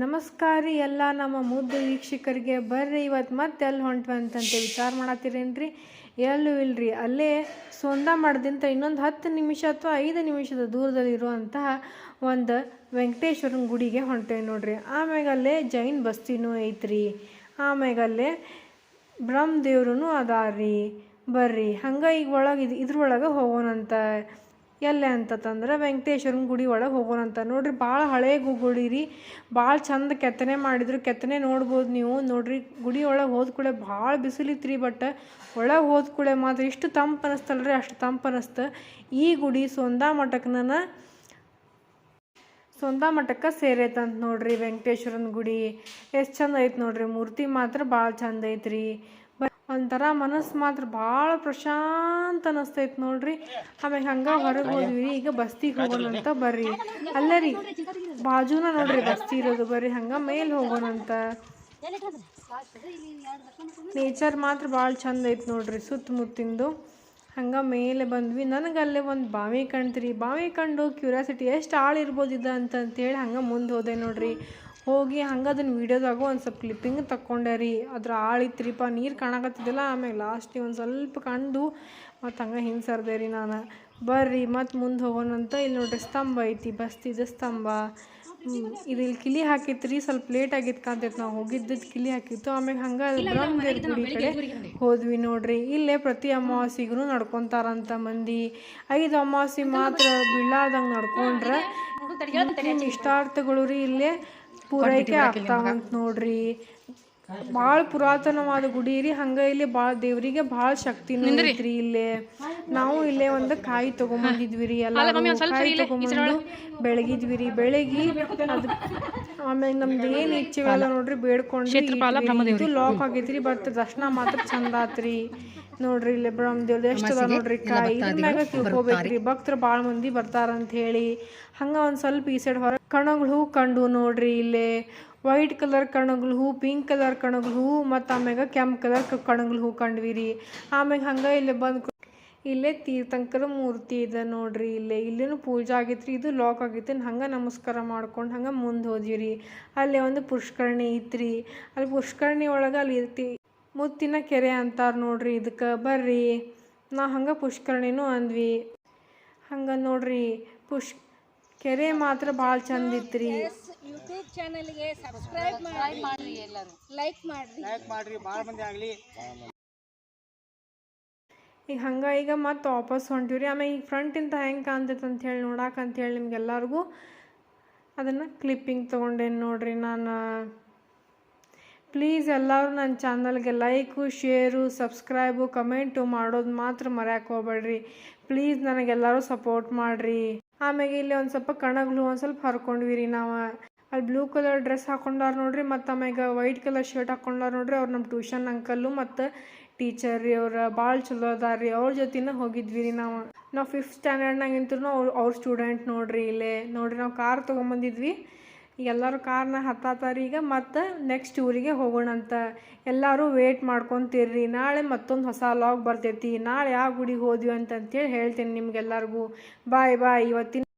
ನಮಸ್ಕಾರ ರೀ ಎಲ್ಲ ನಮ್ಮ ಮುದ್ದು ವೀಕ್ಷಕರಿಗೆ ಬರ್ರಿ ಇವತ್ತು ಮತ್ತೆ ಎಲ್ಲಿ ಹೊಂಟ್ವಿ ಅಂತಂತ ವಿಚಾರ ಮಾಡತ್ತೀರೇನ್ರಿ ಎಲ್ಲೂ ಇಲ್ರಿ, ಅಲ್ಲೇ ಸೊಂದ ಮಾಡ್ದಿಂತ ಇನ್ನೊಂದು ಹತ್ತು ನಿಮಿಷ ಅಥವಾ ಐದು ನಿಮಿಷದ ದೂರದಲ್ಲಿ ಇರುವಂತಹ ಒಂದು ವೆಂಕಟೇಶ್ವರನ ಗುಡಿಗೆ ಹೊಂಟೇವೆ ನೋಡ್ರಿ. ಆಮ್ಯಾಗ ಅಲ್ಲೇ ಜೈನ್ ಬಸ್ತಿನೂ ಐತ್ರಿ. ಆಮ್ಯಾಗ ಅಲ್ಲೇ ಬ್ರಹ್ಮದೇವ್ರೂ ಅದಾರ್ರಿ. ಬರ್ರಿ, ಹಂಗೆ ಈಗ ಒಳಗೆ ಇದು ಇದ್ರೊಳಗೆ ಹೋಗೋಣಂತ. ಎಲ್ಲೆ ಅಂತಂದ್ರೆ ವೆಂಕಟೇಶ್ವರನ ಗುಡಿ ಒಳಗೆ ಹೋಗೋಣಂತ ನೋಡ್ರಿ, ಭಾಳ ಹಳೇ ಗುಡಿ ರೀ. ಭಾಳ ಚಂದ ಕೆತ್ತನೆ ಮಾಡಿದ್ರು. ಕೆತ್ತನೆ ನೋಡ್ಬೋದು ನೀವು. ನೋಡ್ರಿ, ಗುಡಿ ಒಳಗೆ ಹೋದ ಕೂಡಲೇ ಭಾಳ ಬಿಸಿಲಿತ್ತು ರೀ ಬಟ್ ಒಳಗೆ ಹೋದ ಕೂಡಲೇ ಮಾತ್ರ ಇಷ್ಟು ತಂಪು ಅನಿಸ್ತಲ್ರಿ, ಅಷ್ಟು ತಂಪು ಅನಿಸ್ತು. ಈ ಗುಡಿ ಸೊಂದಾ ಮಠಕ್ನ ಸೊಂದಾ ಮಠಕ್ಕೆ ಸೇರೈತಂತ ನೋಡ್ರಿ ವೆಂಕಟೇಶ್ವರನ ಗುಡಿ. ಎಷ್ಟು ಚಂದ ಐತೆ ನೋಡ್ರಿ, ಮೂರ್ತಿ ಮಾತ್ರ ಭಾಳ ಚಂದ ಐತ್ರಿ. ಒಂಥರ ಮನಸ್ಸು ಮಾತ್ರ ಭಾಳ ಪ್ರಶಾಂತ ಅನಿಸ್ತೈತೆ ನೋಡ್ರಿ. ಆಮೇಲೆ ಹಂಗೆ ಹೊರಗೆ ಹೋದ್ವಿ ಈಗ ಬಸ್ತಿಗೆ ಹೋಗೋಣಂತ ಬರ್ರಿ. ಅಲ್ಲೇ ರೀ ಬಾಜುನ ನೋಡ್ರಿ ಬಸ್ತಿ ಇರೋದು ಬರ್ರಿ ಹಂಗೆ ಮೇಲೆ ಹೋಗೋಣಂತ ನೇಚರ್ ಮಾತ್ರ ಭಾಳ ಚಂದ ಐತೆ ನೋಡ್ರಿ ಸುತ್ತಮುತ್ತಿಂದು ಹಂಗೆ ಮೇಲೆ ಬಂದ್ವಿ. ನನಗೆ ಅಲ್ಲೇ ಒಂದು ಬಾವಿ ಕಾಣ್ತೀರಿ. ಬಾವಿ ಕಂಡು ಕ್ಯೂರಿಯಾಸಿಟಿ ಎಷ್ಟು ಆಳ ಅಂತ ಅಂತ ಅಂತಂತೇಳಿ ಹಂಗೆ ಮುಂದೆ ಹೋದೆ ನೋಡ್ರಿ. ಹೋಗಿ ಹಂಗೆ ಅದನ್ನ ವೀಡಿಯೋದಾಗೂ ಒಂದು ಸ್ವಲ್ಪ ಕ್ಲಿಪ್ಪಿಂಗ್ ತಕ್ಕೊಂಡೆ ರೀ. ಅದ್ರ ಆಳಿತ್ರಿಪ್ಪ ನೀರು ಕಾಣಕತ್ತಿದ್ದಿಲ್ಲ ಆಮೇಲೆ ಲಾಸ್ಟಿಗೆ ಒಂದು ಸ್ವಲ್ಪ ಕಂಡು ಮತ್ತು ಹಂಗೆ ಹಿಂಗೆ ಸರ್ದೆ ರೀ ನಾನು. ಬರ್ರಿ ಮತ್ತು ಮುಂದೆ ಹೋಗೋಣಂತ ಇಲ್ಲಿ ನೋಡ್ರಿ ಸ್ತಂಭ ಐತಿ ಬಸ್ತಿದ ಸ್ತಂಭ. ಹ್ಮ್, ಇದು ಇಲ್ಲಿ ಕಿಲಿ ಹಾಕಿತ್ರಿ ಸ್ವಲ್ಪ ಲೇಟ್ ಆಗಿತ್ತು ಕಾಂತೈತೆ ನಾವು ಹೋಗಿದ್ದದ್ದು ಕಿಲಿ ಹಾಕಿತ್ತು ಆಮೇಲೆ ಹಂಗೆ ಬ್ರಹ್ಮದೇವ್ರ ಗುಡಿ ಕಡೆ ಹೋದ್ವಿ ನೋಡ್ರಿ. ಇಲ್ಲೇ ಪ್ರತಿ ಅಮಾವಾಸ್ಯೆಗೂ ನಡ್ಕೊತಾರಂತ ಮಂದಿ. ಐದು ಅಮಾವಾಸ್ಯೆ ಮಾತ್ರ ಬೀಳಾದಂಗೆ ನಡ್ಕೊಂಡ್ರೆ ಇಷ್ಟಾರ್ಥಗಳು ರೀ ಇಲ್ಲೇ. ಪೂರೈಕೆ ಆಗ್ತಾವಂತ ನೋಡ್ರಿ. ಭಾಳ ಪುರಾತನವಾದ ಗುಡಿ ರೀ. ಹಂಗ ಇಲ್ಲಿ ಭಾಳ ದೇವರಿಗೆ ಭಾಳ ಶಕ್ತಿ ಐತ್ರಿ ಇಲ್ಲೇ. ನಾವು ಇಲ್ಲೇ ಒಂದು ಕಾಯಿ ತಗೊಂಬಂದಿದ್ವಿ ರೀ. ಎಲ್ಲ ಕಾಯಿ ತಗೊಂಬಂದು ಬೆಳಗಿದ್ವಿ ರೀ. ಬೆಳಗಿ ಅದು ಆಮೇಲೆ ನಮ್ದು ಏನು ಇಚ್ಛೆಗಳೆಲ್ಲ ನೋಡ್ರಿ ಬೇಡ್ಕೊಂಡ್ರಿ ಲಾಕ್ ಆಗೈತ್ರಿ ಬಟ್ ದರ್ಶನ ಮಾತ್ರ ಚಂದ ಆತ್ರಿ. ನೋಡ್ರಿ ಇಲ್ಲಿ ಬ್ರಹ್ಮದೇವ್ದು ಎಷ್ಟು ಅದ ನೋಡ್ರಿ ಕಾಯಿ ಮ್ಯಾಗ ತಿಳ್ಕೊಬೇಕ್ರಿ ಭಕ್ತರು ಭಾಳ ಮಂದಿ ಬರ್ತಾರಂತ ಹೇಳಿ. ಹಂಗ ಒಂದ್ ಸ್ವಲ್ಪ ಈ ಸೈಡ್ ಹೊರ ಕಣಗಳು ಹೂ ಕಂಡು ನೋಡ್ರಿ ಇಲ್ಲೇ. ವೈಟ್ ಕಲರ್ ಕಣಗಳು ಹೂ, ಪಿಂಕ್ ಕಲರ್ ಕಣಗಳು ಹೂ ಮತ್ತು ಆಮ್ಯಾಗ ಕೆಂಪು ಕಲರ್ ಕಣಗಳು ಹೂ ಕಂಡ್ವಿ ರೀ ಆಮ್ಯಾಗ ಹಂಗೆ ಇಲ್ಲಿ ಬಂದು ಇಲ್ಲೇ ತೀರ್ಥಂಕರ ಮೂರ್ತಿ ಇದೆ ನೋಡ್ರಿ ಇಲ್ಲೇ. ಇಲ್ಲೇನು ಪೂಜೆ ಆಗೈತ್ರಿ, ಇದು ಲಾಕ್ ಆಗೈತೆ ಹಂಗೆ ನಮಸ್ಕಾರ ಮಾಡ್ಕೊಂಡು ಹಂಗೆ ಮುಂದೆ ಹೋದ್ವಿ ರೀ ಅಲ್ಲಿ ಒಂದು ಪುಷ್ಕರಣಿ ಐತ್ರಿ ಅಲ್ಲಿ ಪುಷ್ಕರಣಿ ಒಳಗೆ ಅಲ್ಲಿ ಇರ್ತಿ ಮುತ್ತಿನ ಕೆರೆ ಅಂತಾರೆ ನೋಡ್ರಿ ಇದಕ್ಕೆ ಬರ್ರಿ. ನಾ ಹಂಗೆ ಪುಷ್ಕರಣಿನೂ ಅಂದ್ವಿ. ಹಂಗೆ ನೋಡ್ರಿ. ಪುಷ್ ಕೆರೆ ಮಾತ್ರ ಭಾಳ ಚಂದ ಇತ್ರಿ ಯೂಟ್ಯೂಬ್ ಚಾನಲ್ಗೆ ಸಬ್ಸ್ಕ್ರೈಬ್ ಮಾಡಿ ಎಲ್ಲರೂ. ಲೈಕ್ ಮಾಡಿ ಲೈಕ್ ಮಾಡ್ರಿ ಭಾಳ ಮಂದಿ ಆಗಲಿ. ಈಗ ಹಂಗೆ ಈಗ ಮತ್ತೆ ವಾಪಸ್ ಹೊಂಟಿವ್ರಿ. ಆಮೇಲೆ ಈಗ ಫ್ರಂಟಿಂದ ಹೆಂಗೆ ಕಾಣ್ತೈತೆ ಅಂತ ಹೇಳಿ ನೋಡಾಕ ಅಂತೇಳಿ ನಿಮ್ಗೆಲ್ಲರಿಗೂ ಅದನ್ನು ಕ್ಲಿಪ್ಪಿಂಗ್ ತೊಗೊಂಡೇನು ನೋಡ್ರಿ ನಾನು. ಪ್ಲೀಸ್ ಎಲ್ಲರೂ ನನ್ನ ಚಾನಲ್ಗೆ ಲೈಕು ಶೇರು ಸಬ್ಸ್ಕ್ರೈಬು ಕಮೆಂಟು ಮಾಡೋದು ಮಾತ್ರ ಮರ್ಯಾಕೆ ಹೋಗ್ಬೇಡ್ರಿ. ಪ್ಲೀಸ್ ನನಗೆಲ್ಲರೂ ಸಪೋರ್ಟ್ ಮಾಡಿರಿ. ಆಮ್ಯಾಗ ಇಲ್ಲಿ ಒಂದು ಸ್ವಲ್ಪ ಕಣಗಳು ಒಂದು ಸ್ವಲ್ಪ ಹರ್ಕೊಂಡ್ವಿ ರೀ ನಾವು. ಅಲ್ಲಿ ಬ್ಲೂ ಕಲರ್ ಡ್ರೆಸ್ ಹಾಕೊಂಡಾರ ನೋಡ್ರಿ, ಮತ್ತು ಆಮ್ಯಾಗ ವೈಟ್ ಕಲರ್ ಶರ್ಟ್ ಹಾಕೊಂಡಾರ ನೋಡ್ರಿ, ಅವ್ರು ನಮ್ಮ ಟ್ಯೂಷನ್ ಅಂಕಲ್ಲು ಮತ್ತು ಟೀಚರ್ ರೀ, ಅವ್ರು ಭಾಳ ಚಲೋ ಅದಾರ ರೀ, ಅವ್ರ ಜೊತೆನ ಹೋಗಿದ್ವಿ ರೀ ನಾವು ನಾವು ಫಿಫ್ತ್ ಸ್ಟ್ಯಾಂಡರ್ಡ್ನಾಗಿಂತೂ ಅವ್ರು, ಅವ್ರ ಸ್ಟೂಡೆಂಟ್ ನೋಡ್ರಿ ಇಲ್ಲೇ. ನೋಡ್ರಿ ನಾವು ಕಾರ್ ತೊಗೊಂಬಂದಿದ್ವಿ. ಎಲ್ಲರೂ ಕಾರ್ನ ಹತ್ತಾತಾರ. ಈಗ ಮತ್ತು ನೆಕ್ಸ್ಟ್ ಊರಿಗೆ ಹೋಗೋಣಂತ ಎಲ್ಲರೂ ವೇಟ್ ಮಾಡ್ಕೊತೀರ್ರಿ. ನಾಳೆ ಮತ್ತೊಂದು ಹೊಸ ಲಾಗ್ ಬರ್ತೈತಿ. ನಾಳೆ ಯಾವ ಗುಡಿಗೆ ಹೋದ್ವಿ ಅಂತಂತೇಳಿ ಹೇಳ್ತೀನಿ ನಿಮ್ಗೆಲ್ಲರಿಗೂ. ಬಾಯ್ ಬಾಯ್ ಇವತ್ತಿನ